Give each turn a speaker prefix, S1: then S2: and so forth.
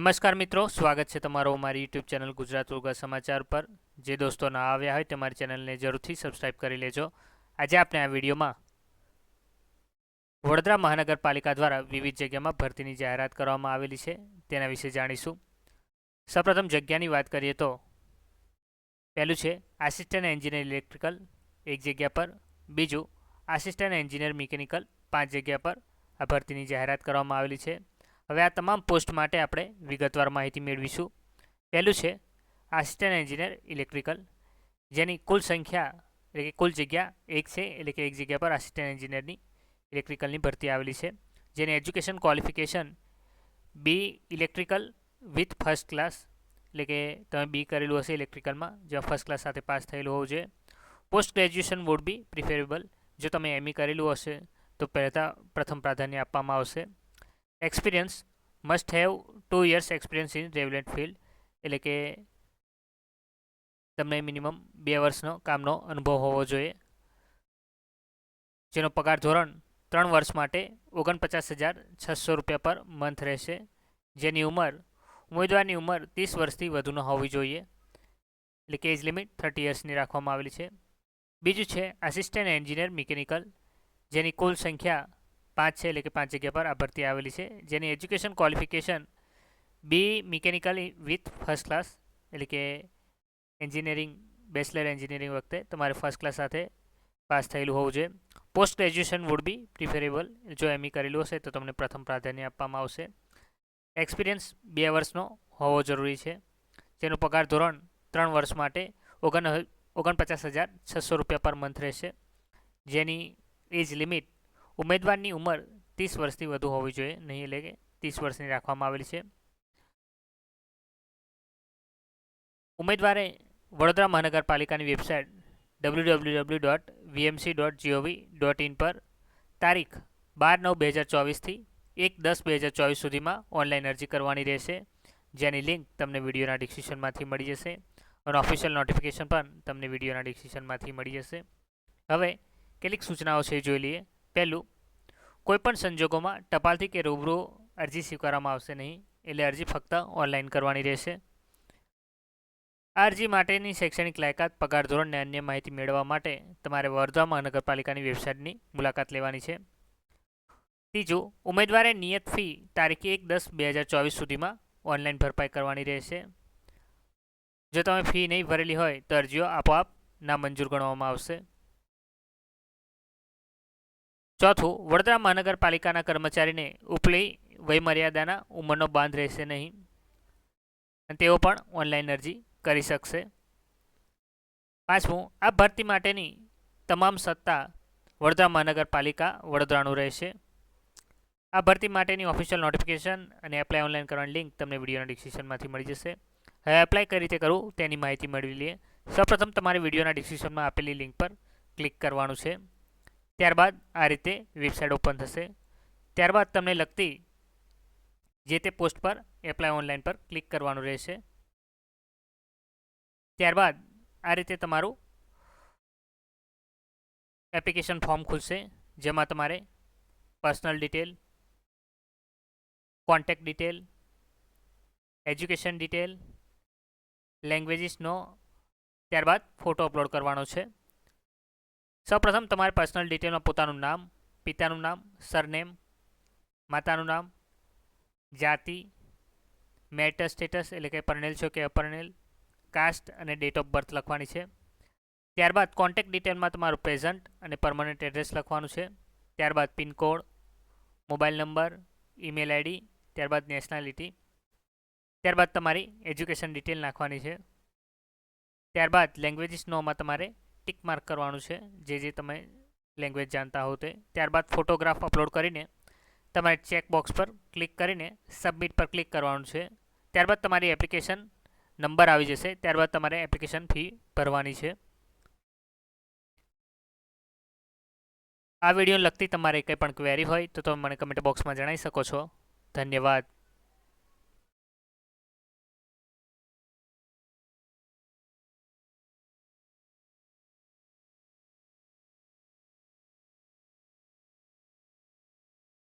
S1: નમસ્કાર મિત્રો, સ્વાગત છે તમારો મારી યુટ્યુબ ચેનલ ગુજરાત ઉર્ગા સમાચાર પર. જે દોસ્તો ના આવ્યા હોય તમારી ચેનલને જરૂરથી સબસ્ક્રાઇબ કરી લેજો. આજે આપણે આ વિડીયોમાં વડોદરા મહાનગરપાલિકા દ્વારા વિવિધ જગ્યામાં ભરતીની જાહેરાત કરવામાં આવેલી છે, તેના વિશે જાણીશું. સૌપ્રથમ જગ્યાની વાત કરીએ તો, પહેલું છે આસિસ્ટન્ટ એન્જિનિયર ઇલેક્ટ્રિકલ, એક જગ્યા પર. બીજું, આસિસ્ટન્ટ એન્જિનિયર મિકેનિકલ, પાંચ જગ્યા પર આ ભરતીની જાહેરાત કરવામાં આવેલી છે. હવે આ તમામ પોસ્ટ માટે આપણે વિગતવાર માહિતી મેળવીશું. પહેલું છે આસિસ્ટન્ટ એન્જિનિયર ઇલેક્ટ્રિકલ જેની કુલ સંખ્યા એટલે કે કુલ જગ્યા એક છે, એટલે કે એક જગ્યા પર આસિસ્ટન્ટ એન્જિનિયરની ઇલેક્ટ્રિકલની ભરતી આવેલી છે. જેની education qualification B electrical with first class એટલે કે તમે બી કરેલું હશે ઇલેક્ટ્રિકલમાં જ્યાં ફર્સ્ટ ક્લાસ સાથે પાસ થયેલું હોવું જોઈએ. Post graduation would be preferable જો તમે એમઈ કરેલું હશે, તો પહેલાં પ્રથમ પ્રાધાન્ય આપવામાં આવશે. Experience must have two years experience in relevant field એટલે કે તમને મિનિમમ બે વર્ષનો કામનો અનુભવ હોવો જોઈએ. જેનો પગાર ધોરણ ત્રણ વર્ષ માટે ઓગણપચાસ હજાર છસો રૂપિયા પર મંથ રહેશે. જેની ઉંમર, ઉમેદવારની ઉંમર ત્રીસ વર્ષથી વધુ ન હોવી જોઈએ. એટલે કે એજ લિમિટ થર્ટી યર્સની રાખવામાં આવેલી છે. બીજું છે આસિસ્ટન્ટ એન્જિનિયર મિકેનિકલ જેની કુલ સંખ્યા પાંચ છે એટલે કે પાંચ જગ્યા પર આ ભરતી આવેલી છે. જેની education qualification B mechanical with first class એટલે કે એન્જિનિયરિંગ, બેચલર એન્જિનિયરિંગ વખતે તમારે ફર્સ્ટ ક્લાસ સાથે પાસ થયેલું હોવું જોઈએ. Post graduation would be preferable જો એમઈ કરેલું હશે તો તમને પ્રથમ પ્રાધાન્ય આપવામાં આવશે. એક્સપિરિયન્સ બે વર્ષનો હોવો જરૂરી છે. જેનો પગાર ધોરણ ત્રણ વર્ષ માટે ઓગણ, ઓગણપચાસ હજાર છસો રૂપિયા પર મંથ રહેશે. જેની એજ લિમિટ ઉમેદવારની ઉંમર ત્રીસ વર્ષથી વધુ હોવી જોઈએ, નહીં એટલે કે ત્રીસ વર્ષની રાખવામાં આવેલી છે. ઉમેદવારે વડોદરા મહાનગરપાલિકાની website W W W dot VMC dot GOV dot in પર તારીખ બાર નવ બે હજાર ચોવીસથી એક દસ બે હજાર ચોવીસ સુધીમાં ઓનલાઈન અરજી કરવાની રહેશે. જેની લિંક તમને વિડીયોના ડિસ્ક્રિપ્શનમાંથી મળી જશે અને ઓફિશિયલ નોટિફિકેશન પણ તમને વિડીયોના ડિસ્ક્રિપ્શનમાંથી મળી જશે. હવે કેટલીક સૂચનાઓ છે જોઈ લઈએ. પહેલું કોઈપણ સંજોગોમાં ટપાલથી કે રૂબરૂ અરજી સ્વીકારવામાં આવશે નહીં, એટલે અરજી ફક્ત ઓનલાઈન કરવાની રહેશે. આ અરજી માટેની શૈક્ષણિક લાયકાત, પગાર ધોરણ અને અન્ય માહિતી મેળવવા માટે તમારે વડોદરા મહાનગરપાલિકાની વેબસાઇટની મુલાકાત લેવાની છે. ત્રીજું, ઉમેદવારે નિયત ફી તારીખ એક દસ બે હજાર ચોવીસ સુધીમાં ઓનલાઈન ભરપાઈ કરવાની રહેશે. જો તમે ફી નહીં ભરેલી હોય તો અરજીઓ આપોઆપ નામંજૂર ગણવામાં આવશે. ચોથું, વડોદરા મહાનગરપાલિકાના કર્મચારીને ઉપલી વયમર્યાદાના ઉંમરનો બાંધ રહેશે નહીં. તેઓ પણ ઓનલાઈન અરજી કરી શકશે. પાંચમું, આ ભરતી માટેની તમામ સત્તા વડોદરા મહાનગરપાલિકા વડોદરાનું રહેશે. આ ભરતી માટેની ઓફિશિયલ નોટિફિકેશન અને એપ્લાય ઓનલાઈન કરવાની લિંક તમને વિડીયોના ડિસ્ક્રિપ્શનમાંથી મળી જશે. હવે એપ્લાય કઈ રીતે કરવું તેની માહિતી મેળવી લઈએ. સૌપ્રથમ તમારે વિડીયોના ડિસ્ક્રિપ્શનમાં આપેલી લિંક પર ક્લિક કરવાનું છે. ત્યારબાદ આ રીતે વેબસાઇટ ઓપન થશે. ત્યારબાદ તમને લગતી જે તે પોસ્ટ પર એપ્લાય ઓનલાઈન પર ક્લિક કરવાનું રહેશે. ત્યારબાદ આ રીતે તમારું એપ્લિકેશન ફોર્મ ખુલશે, જેમાં તમારે personal detail, contact detail, education detail, લેંગ્વેજીસનો ત્યારબાદ ફોટો અપલોડ કરવાનો છે. સૌપ્રથમ તમારે પર્સનલ ડિટેલમાં પોતાનું નામ, પિતાનું નામ સરનેમ માતાનું નામ, જાતિ મેટર સ્ટેટસ એટલે કે પરણેલ છો કે અપરણેલ કાસ્ટ અને ડેટ ઓફ બર્થ લખવાની છે. ત્યારબાદ કોન્ટેક્ટ ડિટેલમાં તમારું પ્રેઝન્ટ અને પરમનન્ટ એડ્રેસ લખવાનું છે. ત્યારબાદ pincode mobile number email ID ત્યારબાદ નેશનાલિટી ત્યારબાદ તમારી એજ્યુકેશન ડિટેલ નાખવાની છે. ત્યારબાદ લેંગ્વેજીસ નોમાં તમારે ટિક માર્ક કરવાનું છે, જે જે તમે લેંગ્વેજ જાણતા હો તે. ત્યારબાદ ફોટોગ્રાફ અપલોડ કરીને તમારે ચેક બોક્સ પર ક્લિક કરીને સબમિટ પર ક્લિક કરવાનું છે. ત્યારબાદ તમારી એપ્લિકેશન નંબર આવી જશે, ત્યારબાદ તમારે એપ્લિકેશન ફી ભરવાની છે. આ વીડિયો લગતી તમારે કંઈ પણ ક્વેરી હોય તો તમે મને કમેન્ટ બોક્સમાં જણાવી શકો છો. ધન્યવાદ.